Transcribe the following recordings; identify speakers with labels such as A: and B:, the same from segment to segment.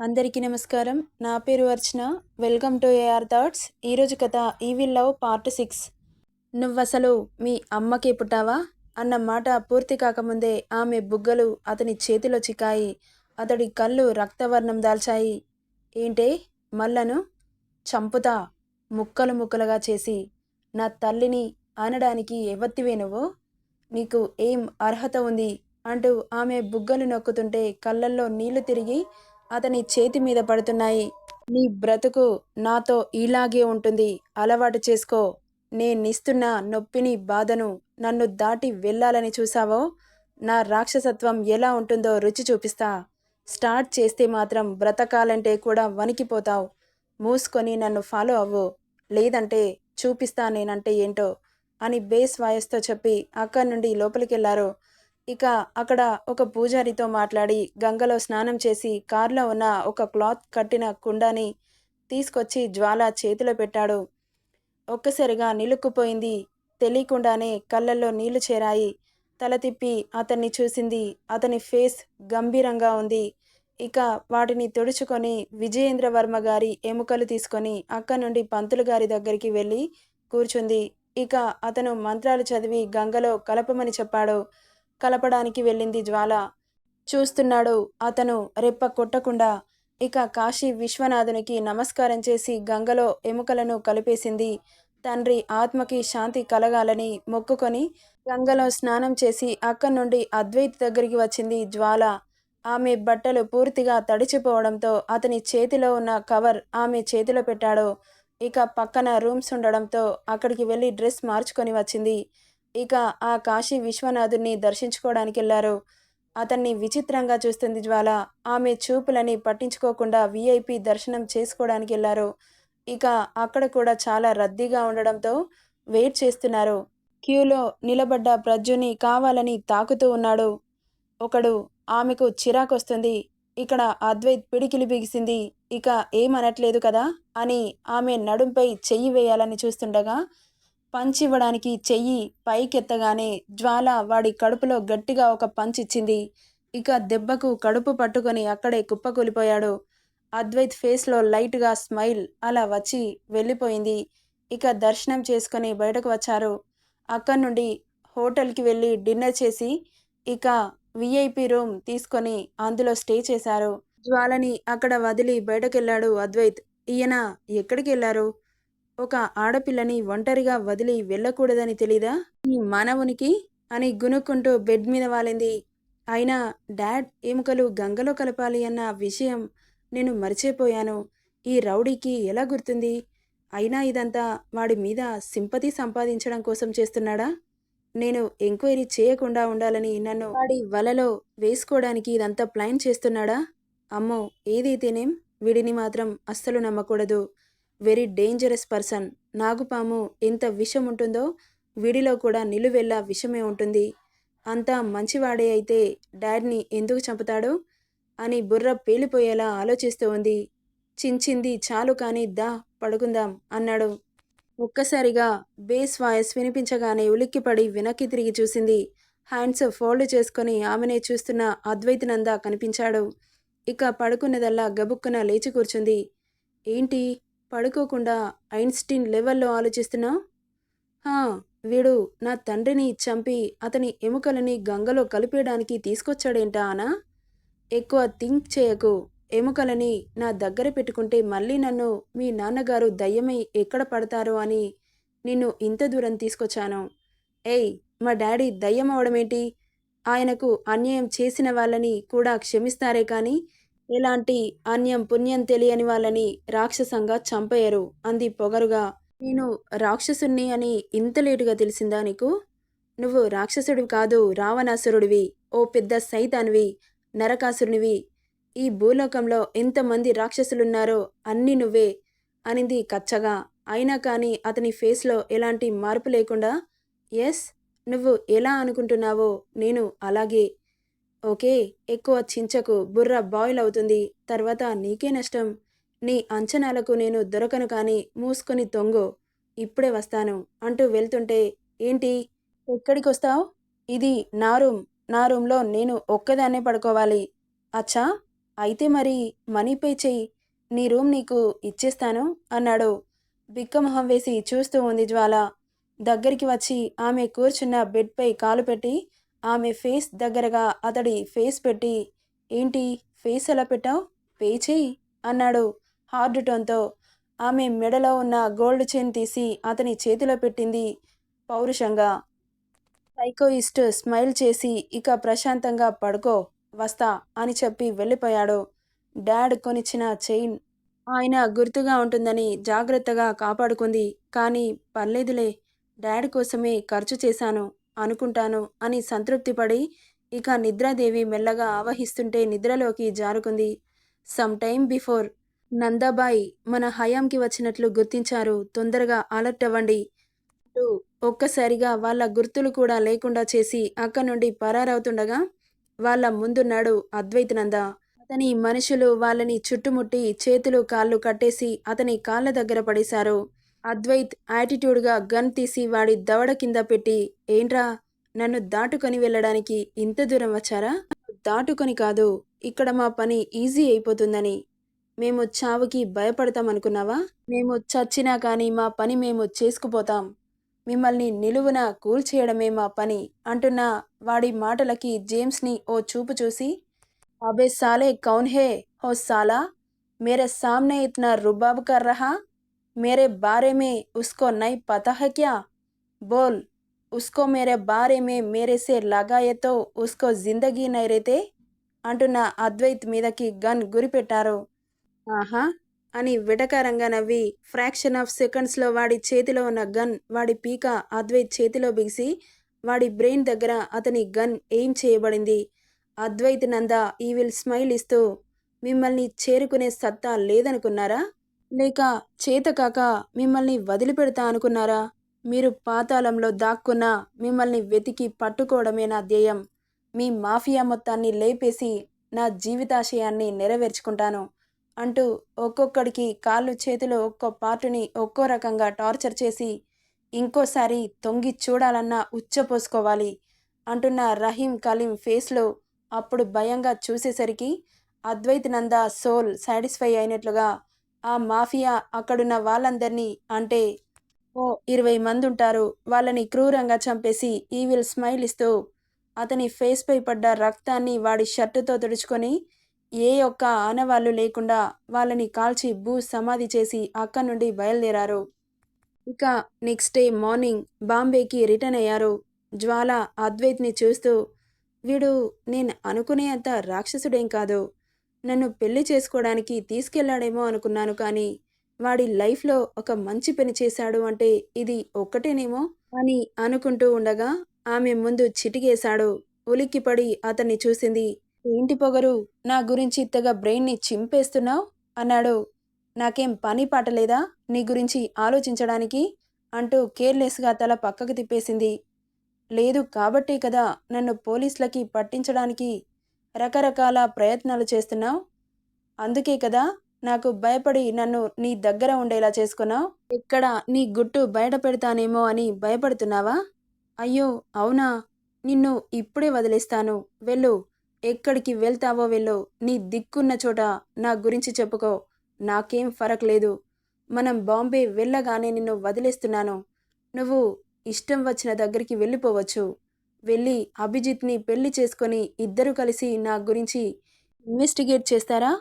A: అందరికీ నమస్కారం. నా పేరు Archana. Welcome to AR thoughts. ఈరోజు కథ ఈవిల్ లవ్ పార్ట్ సిక్స్. నువ్వసలు మీ అమ్మకి పుట్టావా? అన్న మాట పూర్తి కాకముందే ఆమె బుగ్గలు అతని చేతిలో చిక్కాయి. అతడి కళ్ళు రక్తవర్ణం దాల్చాయి. ఏంటే? మల్లను? చంపుతా? ముక్కలు ముక్కలుగా చేసి నా తల్లిని అనడానికి ఎవత్తివే నువ్వు? నీకు ఏం అర్హత ఉంది? అంటూ ఆమె బుగ్గలు నొక్కుతుంటే కళ్ళల్లో నీళ్ళు తిరిగి అతని చేతి మీద పడుతున్నాయి. నీ బ్రతుకు నాతో ఇలాగే ఉంటుంది. అలవాటు చేసుకో. నేనిస్తున్న నొప్పిని బాధను నన్ను దాటి వెళ్ళాలని చూసావో నా రాక్షసత్వం ఎలా ఉంటుందో రుచి చూపిస్తా. స్టార్ట్ చేస్తే మాత్రం బ్రతకాలంటే కూడా వణికిపోతావు. మూసుకొని నన్ను ఫాలో అవ్వు. లేదంటే చూపిస్తా నేనంటే ఏంటో అని బేస్ వాయస్తో చెప్పి అక్కడి నుండి లోపలికెళ్ళారు. ఇక అక్కడ ఒక పూజారితో మాట్లాడి గంగలో స్నానం చేసి కారులో ఉన్న ఒక క్లాత్ కట్టిన కుండాని తీసుకొచ్చి జ్వాల చేతిలో పెట్టాడు. ఒక్కసారిగా నిలుక్కుపోయింది. తెలియకుండానే కళ్ళల్లో నీళ్ళు చేరాయి. తల తిప్పి అతన్ని చూసింది. అతని ఫేస్ గంభీరంగా ఉంది. ఇక వాటిని తుడుచుకొని విజయేంద్రవర్మ గారి ఎముకలు తీసుకొని అక్క నుండి పంతులు గారి దగ్గరికి వెళ్ళి కూర్చుంది. ఇక అతను మంత్రాలు చదివి గంగలో కలపమని చెప్పాడు. కలపడానికి వెళ్ళింది జ్వాల. చూస్తున్నాడు అతను రెప్ప కొట్టకుండా. ఇక కాశీ విశ్వనాథునికి నమస్కారం చేసి గంగలో ఎముకలను కలిపేసింది. తండ్రి ఆత్మకి శాంతి కలగాలని మొక్కుకొని గంగలో స్నానం చేసి అక్కడి నుండి అద్వైత్ దగ్గరికి వచ్చింది జ్వాల. ఆమె బట్టలు పూర్తిగా తడిచిపోవడంతో అతని చేతిలో ఉన్న కవర్ ఆమె చేతిలో పెట్టాడు. ఇక పక్కన రూమ్స్ ఉండడంతో అక్కడికి వెళ్ళి డ్రెస్ మార్చుకొని వచ్చింది. ఇక ఆ కాశీ విశ్వనాథుణ్ణి దర్శించుకోవడానికి వెళ్ళారు అతన్ని విచిత్రంగా చూస్తుంది జ్వాల. ఆమె చూపులని పట్టించుకోకుండా విఐపి దర్శనం చేసుకోవడానికి వెళ్ళారు ఇక అక్కడ కూడా చాలా రద్దీగా ఉండడంతో వెయిట్ చేస్తున్నారు. క్యూలో నిలబడ్డ ప్రజ్జుని కావాలని తాకుతూ ఉన్నాడు. ఒకడు ఆమెకు చిరాకొస్తుంది. ఇక్కడ అద్వైత్ పిడికిలి బిగిసింది. ఇక ఏమనట్లేదు కదా? అని ఆమె నడుంపై చెయ్యి వేయాలని చూస్తుండగా పంచ్ ఇవ్వడానికి చెయ్యి పైకెత్తగానే జ్వాల వాడి కడుపులో గట్టిగా ఒక పంచ్ ఇచ్చింది. ఇక దెబ్బకు కడుపు పట్టుకొని అక్కడే కుప్పకూలిపోయాడు. అద్వైత్ ఫేస్లో లైట్గా స్మైల్ అలా వచ్చి వెళ్ళిపోయింది. ఇక దర్శనం చేసుకొని బయటకు వచ్చారు. అక్కడి నుండి హోటల్కి వెళ్ళి డిన్నర్ చేసి ఇక విఐపి రూమ్ తీసుకొని అందులో స్టే చేశారు. జ్వాలని అక్కడ వదిలి బయటకెళ్ళాడు అద్వైత్. ఈయన ఎక్కడికి వెళ్ళారు? ఒక ఆడపిల్లని ఒంటరిగా వదిలి వెళ్ళకూడదని తెలీదా? ఈ మానవునికి? అని గునుక్కుంటూ బెడ్ మీద వాలింది. అయినా డాడ్ ఎముకలు గంగలో కలపాలి అన్న విషయం నేను మర్చిపోయాను. ఈ రౌడీకి ఎలా గుర్తుంది? అయినా ఇదంతా వాడి మీద సింపతి సంపాదించడం కోసం చేస్తున్నాడా? నేను ఎంక్వైరీ చేయకుండా ఉండాలని నన్ను వాడి వలలో వేసుకోవడానికి ఇదంతా ప్లాన్ చేస్తున్నాడా? అమ్మో ఏదైతేనేం? వీడిని మాత్రం అస్సలు నమ్మకూడదు. Very dangerous person. నాగుపాము ఎంత విషం ఉంటుందో వీడిలో కూడా నిలువెల్లా విషమే ఉంటుంది. అంతా మంచివాడే అయితే డాడ్ని ఎందుకు చంపుతాడు? అని బుర్ర పేలిపోయేలా ఆలోచిస్తూ ఉంది. చించింది చాలు కానీ దా పడుకుందాం అన్నాడు. ఒక్కసారిగా బేస్ వాయిస్ వినిపించగానే ఉలిక్కిపడి వెనక్కి తిరిగి చూసింది. హ్యాండ్స్ ఫోల్డ్ చేసుకొని ఆమెనే చూస్తున్న అద్వైతనందా కనిపించాడు. ఇక పడుకున్నదల్లా గబుక్కున లేచి కూర్చుంది. ఏంటి? పడుకోకుండా ఐన్స్టీన్ లెవెల్లో ఆలోచిస్తున్నావు వీడు నా తండ్రిని చంపి అతని ఎముకలని గంగలో కలిపేయడానికి తీసుకొచ్చాడేంటా అనా? ఎక్కువ థింక్ చేయకు. ఎముకలని నా దగ్గర పెట్టుకుంటే మళ్ళీ నన్ను మీ నాన్నగారు దయ్యమై ఎక్కడ పడతారు అని నిన్ను ఇంత దూరం తీసుకొచ్చాను. ఏయ్ మా డాడీ దయ్యం అవడమేంటి ఆయనకు అన్యాయం చేసిన వాళ్ళని కూడా క్షమిస్తారే కానీ ఎలాంటి అన్యం పుణ్యం తెలియని వాళ్ళని రాక్షసంగా చంపేయరు అంది పొగరుగా. నేను రాక్షసుణ్ణి అని ఇంత లేటుగా తెలిసిందా నీకు? నువ్వు రాక్షసుడివి కాదు రావణాసురుడివి ఓ పెద్ద సైతాన్వి నరకాసురునివి. ఈ భూలోకంలో ఎంతమంది రాక్షసులున్నారో అన్నీ నువ్వే అనింది కచ్చగా. అయినా కానీ అతని ఫేస్లో ఎలాంటి మార్పు లేకుండా ఎస్ నువ్వు ఎలా అనుకుంటున్నావో నేను అలాగే ఓకే ఎక్కువ చించకు బుర్ర బాయిల్ అవుతుంది తర్వాత నీకే నష్టం. నీ అంచనాలకు నేను దొరకను కానీ మూసుకొని తొంగు ఇప్పుడే వస్తాను అంటూ వెళ్తుంటే ఏంటి ఎక్కడికి వస్తావు ఇది నా రూమ్ నా రూమ్లో నేను ఒక్కదాన్నే పడుకోవాలి. అచ్చా అయితే మరి మనీ పే చెయ్యి నీ రూమ్ నీకు ఇచ్చేస్తాను అన్నాడు. బిక్కమొహం వేసి చూస్తూ ఉంది జ్వాల. దగ్గరికి వచ్చి ఆమె కూర్చున్న బెడ్పై కాలు పెట్టి ఆమె ఫేస్ దగ్గరగా అతడి ఫేస్ పెట్టి ఏంటి? ఫేస్ ఎలా పెట్టావు? పే చేయి అన్నాడు హార్డ్ టోన్తో. ఆమె మెడలో ఉన్న గోల్డ్ చైన్ తీసి అతని చేతిలో పెట్టింది పౌరుషంగా. సైకోయిస్ట్ స్మైల్ చేసి ఇక ప్రశాంతంగా పడుకో వస్తా అని చెప్పి వెళ్ళిపోయాడు. డాడ్ కొనిచ్చిన చైన్ ఆయన గుర్తుగా ఉంటుందని జాగ్రత్తగా కాపాడుకుంది. కానీ పర్లేదులే డాడ్ కోసమే ఖర్చు చేశాను. అనుకుంటాను అని సంతృప్తిపడి ఇక నిద్రాదేవి మెల్లగా ఆవహిస్తుంటే నిద్రలోకి జారుకుంది. సమ్ టైమ్ బిఫోర్ నందాబాయి మన హయాంకి వచ్చినట్లు గుర్తించారు. తొందరగా అలర్ట్ అవ్వండి. ఒక్కసారిగా వాళ్ళ గుర్తులు కూడా లేకుండా చేసి అక్క నుండి పరారవుతుండగా వాళ్ళ ముందున్నాడు అద్వైత్ నంద. అతని మనుషులు వాళ్ళని చుట్టుముట్టి చేతులు కాళ్ళు కట్టేసి అతని కాళ్ళ దగ్గర పడేశారు. అద్వైత్ యాటిట్యూడ్గా గన్ తీసి వాడి దవడ కింద పెట్టి ఏంట్రా నన్ను దాటుకొని వెళ్ళడానికి ఇంత దూరం వచ్చారా? దాటుకొని కాదు ఇక్కడ మా పని ఈజీ అయిపోతుందని. మేము చావుకి భయపడతాం అనుకున్నావా మేము చచ్చినా కానీ మా పని మేము చేసుకుపోతాం. మిమ్మల్ని నిలువున కూల్చేయడమే మా పని అంటున్న వాడి మాటలకి జేమ్స్ని ఓ చూపు చూసి అబే సాలే కౌన్ హే హో సాలా మేర సామ్నే ఇతనా రుబాబు కర్ రహా? मेरे बारे में उसको नहीं पता है क्या बोल उसको मेरे बारे में मेरे से लगाए तो उसको जिंदगी नहीं रहते అంటున్న అద్వైత్ మీదకి గన్ గురిపెట్టారు ఆహా అని వెటకారంగా నవ్వి ఫ్రాక్షన్ ఆఫ్ సెకండ్స్లో వాడి చేతిలో ఉన్న గన్ వాడి పీక అద్వైత్ చేతిలో బిగిసి వాడి బ్రెయిన్ దగ్గర అతని గన్ ఎయిమ్ చేయబడింది అద్వైత్ నంద ఈవిల్ స్మైల్ ఇస్తూ మిమ్మల్ని చేరుకునే సత్తా లేదనుకున్నారా లేక చేతకాక మిమ్మల్ని వదిలిపెడతా అనుకున్నారా? మీరు పాతాళంలో దాక్కున్నా మిమ్మల్ని వెతికి పట్టుకోవడమే నా ధ్యేయం. మీ మాఫియా మొత్తాన్ని లేపేసి నా జీవితాశయాన్ని నెరవేర్చుకుంటాను అంటూ ఒక్కొక్కడికి కాళ్ళు చేతులు ఒక్కో పార్టుని ఒక్కో రకంగా టార్చర్ చేసి ఇంకోసారి తొంగి చూడాలన్నా ఉచ్చపోసుకోవాలి అంటున్న రహీం కలీం ఫేస్లో అప్పుడు భయంగా చూసేసరికి అద్వైత్ నంద సోల్ సాటిస్ఫై అయినట్లుగా ఆ మాఫియా అక్కడున్న వాళ్ళందరినీ అంటే ఓ ఇరవై మంది ఉంటారు వాళ్ళని క్రూరంగా చంపేసి ఈవిల్ స్మైల్ ఇస్తూ అతని ఫేస్పై పడ్డ రక్తాన్ని వాడి షర్టుతో తుడుచుకొని ఏ ఒక్క ఆనవాళ్ళు లేకుండా వాళ్ళని కాల్చి భూ సమాధి చేసి అక్కడి నుండి బయలుదేరారు. ఇక నెక్స్ట్ డే మార్నింగ్ బాంబేకి రిటర్న్ అయ్యారు. జ్వాల అద్వైత్ని చూస్తూ వీడు నేను అనుకునే అంత రాక్షసుడేం కాదు. నన్ను పెళ్ళి చేసుకోవడానికి తీసుకెళ్ళాడేమో అనుకున్నాను కానీ వాడి లైఫ్లో ఒక మంచి పని చేశాడు అంటే ఇది ఒక్కటేనేమో అని అనుకుంటూ ఉండగా ఆమె ముందు చిటికేశాడు. ఉలిక్కిపడి అతన్ని చూసింది. ఏంటి పొగరు? నా గురించి ఇంతగా బ్రెయిన్ని చింపేస్తున్నావు? అన్నాడు. నాకేం పని పాటలేదా నీ గురించి ఆలోచించడానికి? అంటూ కేర్లెస్గా తల పక్కకు తిప్పేసింది. లేదు కాబట్టే కదా నన్ను పోలీసులకి పట్టించడానికి రకరకాల ప్రయత్నాలు చేస్తున్నావు? అందుకే కదా నాకు భయపడి నన్ను నీ దగ్గర ఉండేలా చేసుకున్నావు. ఇక్కడ నీ గుట్టు బయట పెడతానేమో అని భయపడుతున్నావా? అయ్యో అవునా? నిన్ను ఇప్పుడే వదిలేస్తాను. వెళ్ళు. ఎక్కడికి వెళ్తావో వెళ్ళు. నీ దిక్కున్న చోట నా గురించి చెప్పుకో. నాకేం ఫరక్ లేదు. మనం బాంబే వెళ్ళగానే నిన్ను వదిలేస్తున్నాను. నువ్వు ఇష్టం వచ్చిన దగ్గరికి వెళ్ళిపోవచ్చు. వెళ్ళి అభిజిత్ని పెళ్ళి చేసుకొని ఇద్దరు కలిసి నా గురించి ఇన్వెస్టిగేట్ చేస్తారా?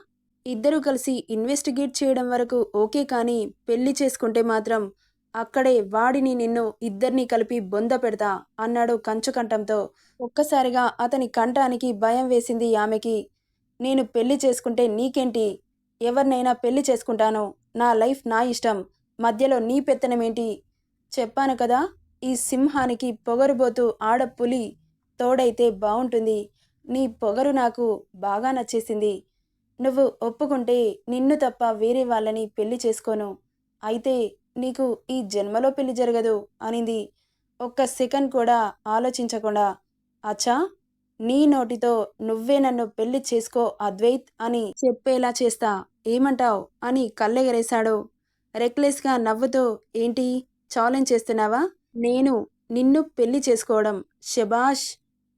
A: ఇద్దరు కలిసి ఇన్వెస్టిగేట్ చేయడం వరకు ఓకే కానీ పెళ్ళి చేసుకుంటే మాత్రం అక్కడే వాడిని నిన్ను ఇద్దరిని కలిపి బొంద పెడతా అన్నాడు కంచుకంఠంతో. ఒక్కసారిగా అతని కంఠానికి భయం వేసింది ఆమెకి. నేను పెళ్ళి చేసుకుంటే నీకేంటి? ఎవరినైనా పెళ్ళి చేసుకుంటాను. నా లైఫ్ నా ఇష్టం. మధ్యలో నీ పెత్తనమేంటి? చెప్పాను కదా? ఈ సింహానికి పొగరుబోతూ ఆడపులి తోడైతే బాగుంటుంది నీ పొగరు నాకు బాగా నచ్చేసింది. నువ్వు ఒప్పుకుంటే నిన్ను తప్ప వేరే వాళ్ళని పెళ్ళి చేసుకోను. అయితే నీకు ఈ జన్మలో పెళ్ళి జరగదు అనింది. ఒక్క సెకండ్ కూడా ఆలోచించకుండా అచ్చా నీ నోటితో నువ్వే నన్ను పెళ్ళి చేసుకో అద్వైత్ అని చెప్పేలా చేస్తా. ఏమంటావ్? అని కళ్ళెగరేశాడు. రెక్లెస్గా నవ్వుతూ ఏంటి? ఛాలెంజ్ చేస్తున్నావా? నేను నిన్ను పెళ్ళి చేసుకోవడం. శబాష్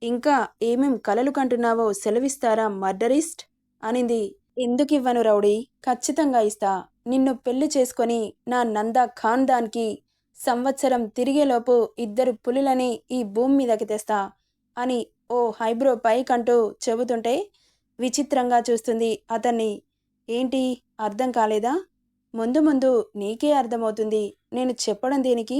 A: ఇంకా ఏమేం కలలు కంటున్నావో సెలవిస్తారా మర్డరిస్ట్? అనింది. ఎందుకు ఇవ్వను రౌడీ? ఖచ్చితంగా ఇస్తా. నిన్ను పెళ్ళి చేసుకొని నా నందా ఖాన్దాన్కి సంవత్సరం తిరిగేలోపు ఇద్దరు పులులని ఈ భూమి మీదకి తెస్తా అని ఓ హైబ్రో పైకంటూ చెబుతుంటే విచిత్రంగా చూస్తుంది అతన్ని. ఏంటి? అర్థం కాలేదా? ముందు ముందు నీకే అర్థమవుతుంది. నేను చెప్పడం దేనికి?